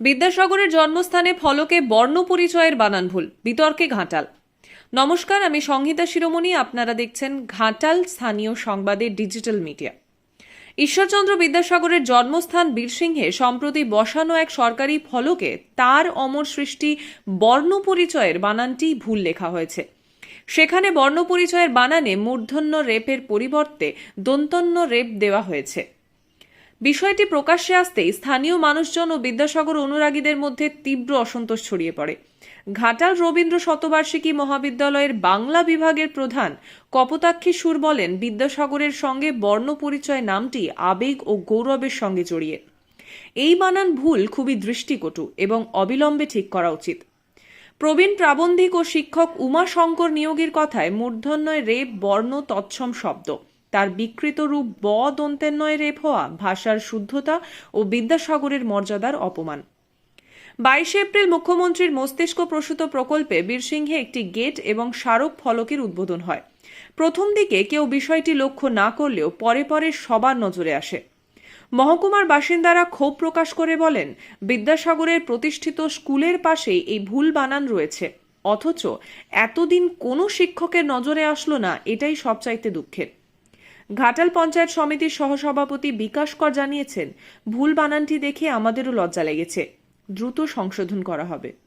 বিদ্যাসাগরের জন্মস্থানে ফলকে বর্ণ পরিচয়ের বানান ভুল বিতর্কে ঘাটাল। নমস্কার, আমি সংহিতা শিরোমণি, আপনারা দেখছেন ঘাটাল স্থানীয় সংবাদের ডিজিটাল মিডিয়া। ঈশ্বরচন্দ্র বিদ্যাসাগরের জন্মস্থান বীরসিংহে সম্প্রতি বসানো এক সরকারি ফলকে তার অমর সৃষ্টি বর্ণ পরিচয়ের বানানটি ভুল লেখা হয়েছে। সেখানে বর্ণ পরিচয়ের বানানে মূর্ধন্য রেপের পরিবর্তে দন্তন্য রেপ দেওয়া হয়েছে। বিষয়টি প্রকাশ্যে আসতেই স্থানীয় মানুষজন ও বিদ্যাসাগর অনুরাগীদের মধ্যে তীব্র অসন্তোষ ছড়িয়ে পড়ে। ঘাটাল রবীন্দ্র শতবার্ষিকী মহাবিদ্যালয়ের বাংলা বিভাগের প্রধান কপোতাক্ষী সুর বলেন, বিদ্যাসাগরের সঙ্গে বর্ণ পরিচয় নামটি আবেগ ও গৌরবের সঙ্গে জড়িয়ে। এই বানান ভুল খুবই দৃষ্টিকটু এবং অবিলম্বে ঠিক করা উচিত। প্রবীণ প্রাবন্ধিক ও শিক্ষক উমাশঙ্কর নিয়োগের কথায় মূর্ধন্যয় রেপ বর্ণ তৎসম শব্দ। তার বিকৃত রূপ ব দন্তেন্নয় রেপ হওয়া, ভাষার শুদ্ধতা ও বিদ্যাসাগরের মর্যাদার অপমান। বাইশে এপ্রিল মুখ্যমন্ত্রীর মস্তিষ্ক প্রসূত প্রকল্পে বীরসিংহে একটি গেট এবং স্মারক ফলকের উদ্বোধন হয়। প্রথম দিকে কেউ বিষয়টি লক্ষ্য না করলেও পরে পরে সবার নজরে আসে। মহকুমার বাসিন্দারা ক্ষোভ প্রকাশ করে বলেন, বিদ্যাসাগরের প্রতিষ্ঠিত স্কুলের পাশেই এই ভুল বানান রয়েছে। অথচ এতদিন কোনো শিক্ষকের নজরে আসলো না, এটাই সবচাইতে দুঃখের। ঘাটাল পঞ্চায়েত সমিতির সহসভাপতি বিকাশ কর জানিয়েছেন, ভুল বানানটি দেখে আমাদেরও লজ্জা লেগেছে। দ্রুত সংশোধন করা হবে।